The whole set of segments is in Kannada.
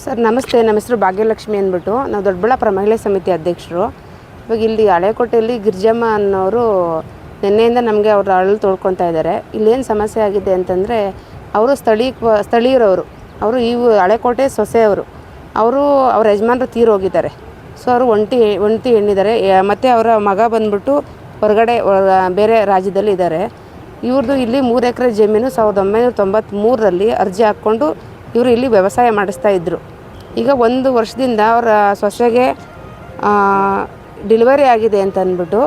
ಸರ್, ನಮಸ್ತೆ. ನಮ್ಮ ಹೆಸರು ಭಾಗ್ಯಲಕ್ಷ್ಮಿ ಅಂದ್ಬಿಟ್ಟು. ನಾವು ದೊಡ್ಡಬಳ್ಳಾಪುರ ಮಹಿಳಾ ಸಮಿತಿ ಅಧ್ಯಕ್ಷರು. ಇವಾಗ ಇಲ್ಲಿ ಹಳೆಕೋಟೆಯಲ್ಲಿ ಗಿರ್ಜಮ್ಮ ಅನ್ನೋರು ನಿನ್ನೆಯಿಂದ ನಮಗೆ ಅವ್ರ ಅಳಲು ತೊಳ್ಕೊತಾ ಇದ್ದಾರೆ. ಇಲ್ಲೇನು ಸಮಸ್ಯೆ ಆಗಿದೆ ಅಂತಂದರೆ, ಅವರು ಸ್ಥಳೀಯ ಸ್ಥಳೀಯರವರು. ಅವರು ಇವು ಹಳೆಕೋಟೆ ಸೊಸೆಯವರು. ಅವರು ಅವ್ರ ಯಜಮಾನರು ತೀರೋಗಿದ್ದಾರೆ ಸೊ, ಅವರು ಒಂಟಿ ಒಂಟಿ ಹೆಣ್ಣಿದ್ದಾರೆ. ಮತ್ತು ಅವರ ಮಗ ಬಂದ್ಬಿಟ್ಟು ಹೊರಗಡೆ ಬೇರೆ ರಾಜ್ಯದಲ್ಲಿ ಇದ್ದಾರೆ. ಇವ್ರದ್ದು ಇಲ್ಲಿ ಮೂರು ಎಕರೆ ಜಮೀನು ಸಾವಿರದ ಒಂಬೈನೂರ ತೊಂಬತ್ತ್ಮೂರರಲ್ಲಿ ಅರ್ಜಿ ಹಾಕ್ಕೊಂಡು ಇವರು ಇಲ್ಲಿ ವ್ಯವಸಾಯ ಮಾಡಿಸ್ತಾ ಇದ್ದರು ಈಗ ಒಂದು ವರ್ಷದಿಂದ ಅವರ ಸೊಸೆಗೆ ಡಿಲಿವರಿ ಆಗಿದೆ ಅಂತ ಅಂದ್ಬಿಟ್ಟು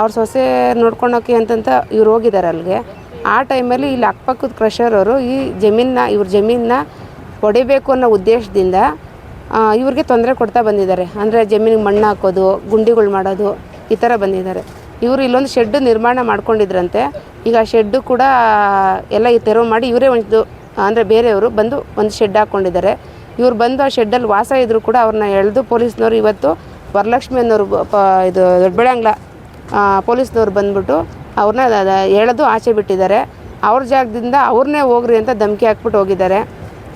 ಅವ್ರ ಸೊಸೆ ನೋಡ್ಕೊಳೋಕೆ ಅಂತಂತ ಇವ್ರು ಹೋಗಿದ್ದಾರೆ ಅಲ್ಲಿಗೆ. ಆ ಟೈಮಲ್ಲಿ ಇಲ್ಲಿ ಅಕ್ಕಪಕ್ಕದ ಕ್ರಷರ್ ಅವರು ಈ ಜಮೀನನ್ನ, ಇವ್ರ ಜಮೀನನ್ನ ಹೊಡಿಬೇಕು ಅನ್ನೋ ಉದ್ದೇಶದಿಂದ ಇವ್ರಿಗೆ ತೊಂದರೆ ಕೊಡ್ತಾ ಬಂದಿದ್ದಾರೆ. ಅಂದರೆ ಜಮೀನಿಗೆ ಮಣ್ಣು ಹಾಕೋದು, ಗುಂಡಿಗಳು ಮಾಡೋದು, ಈ ಥರ ಬಂದಿದ್ದಾರೆ. ಇವರು ಇಲ್ಲೊಂದು ಶೆಡ್ಡು ನಿರ್ಮಾಣ ಮಾಡ್ಕೊಂಡಿದ್ರಂತೆ. ಈಗ ಆ ಶೆಡ್ಡು ಕೂಡ ಎಲ್ಲ ತೆರವು ಮಾಡಿ ಇವರೇ ಒಂದು ಅಂದರೆ ಬೇರೆಯವರು ಬಂದು ಒಂದು ಶೆಡ್ ಹಾಕ್ಕೊಂಡಿದ್ದಾರೆ ಇವ್ರು ಬಂದು ಆ ಶೆಡ್ಡಲ್ಲಿ ವಾಸ ಇದ್ದರೂ ಕೂಡ ಅವ್ರನ್ನ ಎಳೆದು ಪೊಲೀಸ್ನವರು ಇವತ್ತು ವರಲಕ್ಷ್ಮಿ ಅನ್ನೋರು ಪ ಇದು ದೊಡ್ಡಬಳ್ಳಾಂಗ್ಲ ಪೊಲೀಸ್ನವ್ರು ಬಂದ್ಬಿಟ್ಟು ಅವ್ರನ್ನ ಎಳೆದು ಆಚೆ ಬಿಟ್ಟಿದ್ದಾರೆ. ಅವ್ರ ಜಾಗದಿಂದ ಅವ್ರನ್ನೇ ಹೋಗ್ರಿ ಅಂತ ಧಮಕಿ ಹಾಕ್ಬಿಟ್ಟು ಹೋಗಿದ್ದಾರೆ.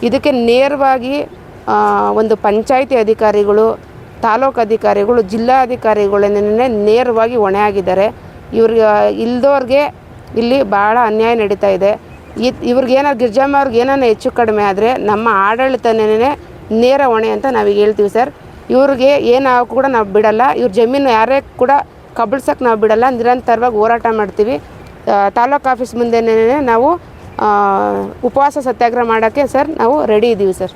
ಇದಕ್ಕೆ ನೇರವಾಗಿ ಒಂದು ಪಂಚಾಯಿತಿ ಅಧಿಕಾರಿಗಳು, ತಾಲೂಕು ಅಧಿಕಾರಿಗಳು ಜಿಲ್ಲಾಧಿಕಾರಿಗಳನ್ನೇ ನೇರವಾಗಿ ಹೊಣೆ ಆಗಿದ್ದಾರೆ ಇವ್ರಿಗೆ, ಇಲ್ದೋರ್ಗೆ ಇಲ್ಲಿ ಭಾಳ ಅನ್ಯಾಯ ನಡೀತಾ ಇದೆ. ಈ ಇವ್ರಿಗೆ ಏನಾರು ಗಿರ್ಜಮ್ಮ ಅವ್ರಿಗೆ ಏನಾರು ಹೆಚ್ಚು ಕಡಿಮೆ ಆದರೆ ನಮ್ಮ ಆಡಳಿತನೇ ನೇರ ಹೊಣೆ ಅಂತ ನಾವೀಗ ಹೇಳ್ತೀವಿ ಸರ್. ಇವ್ರಿಗೆ ಏನಾಗ ಕೂಡ ನಾವು ಬಿಡಲ್ಲ. ಇವ್ರ ಜಮೀನು ಯಾರೇ ಕೂಡ ಕಬಳ್ಸೋಕ್ಕೆ ನಾವು ಬಿಡಲ್ಲ. ನಿರಂತರವಾಗಿ ಹೋರಾಟ ಮಾಡ್ತೀವಿ. ತಾಲೂಕು ಆಫೀಸ್ ಮುಂದೆನೇ ನಾವು ಉಪವಾಸ ಸತ್ಯಾಗ್ರಹ ಮಾಡೋಕ್ಕೆ ಸರ್ ನಾವು ರೆಡಿ ಇದ್ದೀವಿ ಸರ್.